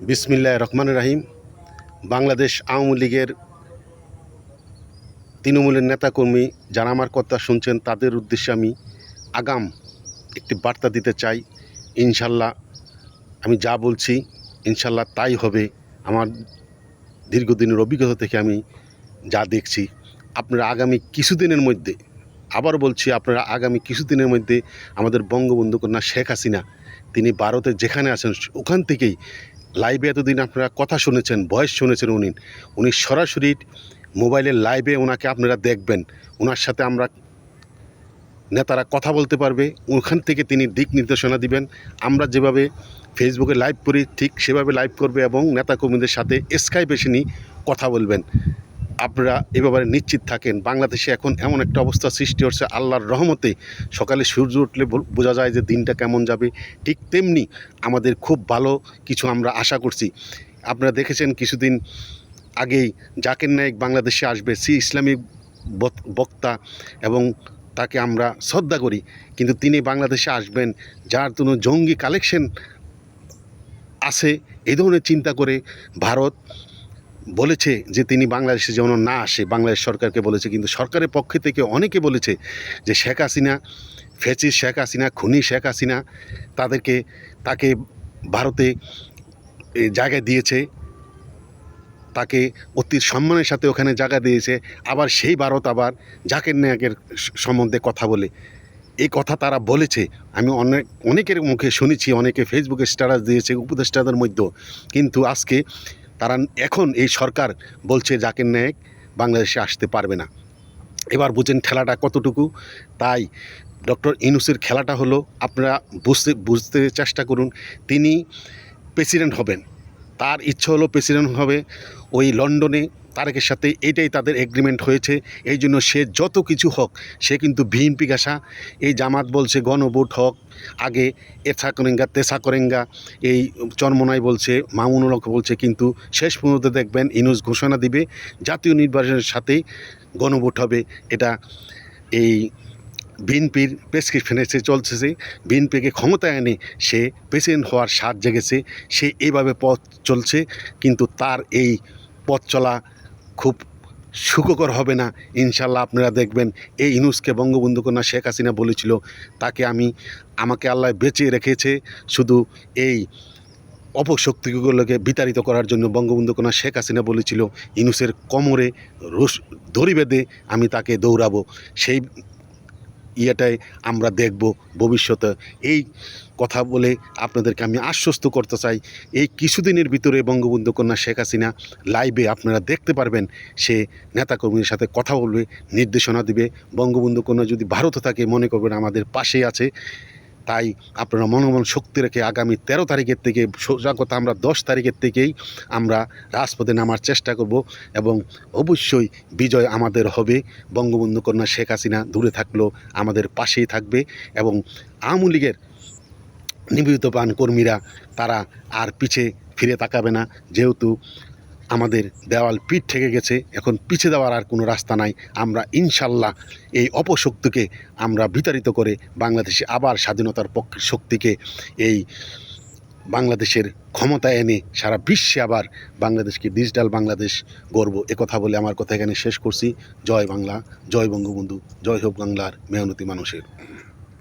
বিসমিল্লাহ রহমান রাহিম। বাংলাদেশ আওয়ামী লীগের তৃণমূলের নেতাকর্মী যারা আমার কথা শুনছেন, তাদের উদ্দেশ্যে আমি আগাম একটি বার্তা দিতে চাই। ইনশাল্লাহ আমি যা বলছি, ইনশাল্লাহ তাই হবে। আমার দীর্ঘদিনের অভিজ্ঞতা থেকে আমি যা দেখছি, আপনারা আগামী কিছুদিনের মধ্যে, আবার বলছি, আপনারা আগামী কিছুদিনের মধ্যে আমাদের বঙ্গবন্ধু কন্যা শেখ হাসিনা, তিনি ভারতে যেখানে আছেন, ওখান থেকেই লাইভে এতদিন আপনারা কথা শুনেছেন ভয়েস শুনেছেন উনি। উনি সরাসরি মোবাইলের লাইভে ওনাকে আপনারা দেখবেন। ওনার সাথে আমরা নেতারা কথা বলতে পারবে, ওখান থেকে তিনি দিক নির্দেশনা দিবেন। আমরা যেভাবে ফেসবুকে লাইভ করি, ঠিক সেভাবে লাইভ করবে এবং নেতাকর্মীদের সাথে স্কাইপ এসে নিয়ে কথা বলবেন। আপনারা এ ব্যাপারে নিশ্চিত থাকেন। বাংলাদেশে এখন এমন একটা অবস্থা সৃষ্টি হচ্ছে, আল্লাহর রহমতে সকালে সূর্য উঠলে বোঝা যায় যে দিনটা কেমন যাবে। ঠিক তেমনি আমাদের খুব ভালো কিছু আমরা আশা করছি। আপনারা দেখেছেন কিছুদিন আগেই জাকির নায়েক বাংলাদেশে আসবে, সি ইসলামিক বক- বক্তা এবং তাকে আমরা শ্রদ্ধা করি। কিন্তু তিনি বাংলাদেশে আসবেন, যার কোনো জঙ্গি কালেকশন আছে এই ধরনের চিন্তা করে ভারত বলেছে যে তিনি বাংলাদেশে যেন না আসে। বাংলাদেশ সরকারকে বলেছে, কিন্তু সরকারের পক্ষে থেকে অনেকে বলেছে যে শেখ হাসিনা ফেচিস শেখ হাসিনা, খুনি শেখ হাসিনা তাদেরকে, তাকে ভারতে জায়গা দিয়েছে, তাকে অতি সম্মানের সাথে ওখানে জায়গা দিয়েছে, আবার সেই ভারত আবার জাকের নায়কের সম্বন্ধে কথা বলে। এই কথা তারা বলেছে। আমি অনেক, অনেকের মুখে শুনেছি, অনেকে ফেসবুকে স্ট্যাটাস দিয়েছে উপদেষ্টাদের মধ্যে। কিন্তু আজকে তারা এখন এই সরকার বলছে জাকির নায়েক বাংলাদেশে আসতে পারবে না। এবার বুঝেন খেলাটা কতটুকু? তাই ডক্টর ইনুসের খেলাটা হলো আপনারা বুঝতে বুঝতে চেষ্টা করুন, তিনি প্রেসিডেন্ট হবেন। তার ইচ্ছে হলো প্রেসিডেন্ট হবে। ওই লন্ডনে তারেকের সাথে এটাই তাদের এগ্রিমেন্ট হয়েছে। এই জন্য সে যত কিছু হোক, সে কিন্তু বিএনপি গাসা এই জামাত বলছে গণভোট হোক, আগে এসা করেঙ্গা, তেসা করেঙ্গা, এই চরমনাই বলছে, মামুনুল হক বলছে, কিন্তু শেষ পর্যন্ত দেখবেন ইনুস ঘোষণা দিবে, জাতীয় নির্বাচনের সাথেই গণভোট হবে। এটা এই বিএনপির প্রেসক্রিপশনে সে চলছে বিএনপিকে ক্ষমতায় এনে সে প্রেসিডেন্ট হওয়ার স্বাদ জেগেছে। সে এইভাবে পথ চলছে, কিন্তু তার এই পথ চলা খুব সুখকর হবে না। ইনশাল্লাহ আপনারা দেখবেন, এই ইনুসকে বঙ্গবন্ধু কন্যা শেখ হাসিনা বলেছিল, তাকে আমি, আমাকে আল্লাহ বেঁচে রেখেছে শুধু এই অপশক্তিগুলোকে বিতাড়িত করার জন্য বঙ্গবন্ধু কন্যা শেখ হাসিনা বলেছিল, ইনুসের কোমরে রস দড়ি বেঁধে আমি তাকে দৌড়াবো। সেই ইয়েটাই আমরা দেখব ভবিষ্যতে। এই কথা বলে আপনাদেরকে আমি আশ্বস্ত করতে চাই, এই কিছুদিনের ভিতরে বঙ্গবন্ধু কন্যা শেখ হাসিনা লাইভে আপনারা দেখতে পারবেন, সে নেতাকর্মীর সাথে কথা বলবে, নির্দেশনা দিবে। বঙ্গবন্ধু কন্যা যদি ভারতে থাকে, মনে করবেন আমাদের পাশেই আছে। তাই আপনারা মনোমন শক্তি রেখে আগামী তেরো তারিখের থেকে সোজা কথা আমরা দশ তারিখের থেকেই আমরা রাজপথে নামার চেষ্টা করব এবং অবশ্যই বিজয় আমাদের হবে। বঙ্গবন্ধু কন্যা শেখ হাসিনা দূরে থাকলেও আমাদের পাশেই থাকবে এবং আওয়ামী লীগের নিবেদিত প্রাণ কর্মীরা তারা আর পিছে ফিরে তাকাবে না। যেহেতু আমাদের দেওয়াল পিঠ থেকে গেছে, এখন পিছে দেওয়ার আর কোনো রাস্তা নাই। আমরা ইনশাল্লাহ এই অপশক্তিকে আমরা বিতাড়িত করে বাংলাদেশে আবার স্বাধীনতার পক্ষে শক্তিকে এই বাংলাদেশের ক্ষমতা এনে সারা বিশ্বে আবার বাংলাদেশকে ডিজিটাল বাংলাদেশ গর্ব কথা বলে আমার কথা এখানে শেষ করছি। জয় বাংলা, জয় বঙ্গবন্ধু, জয় হোক বাংলার মেহনতি মানুষের।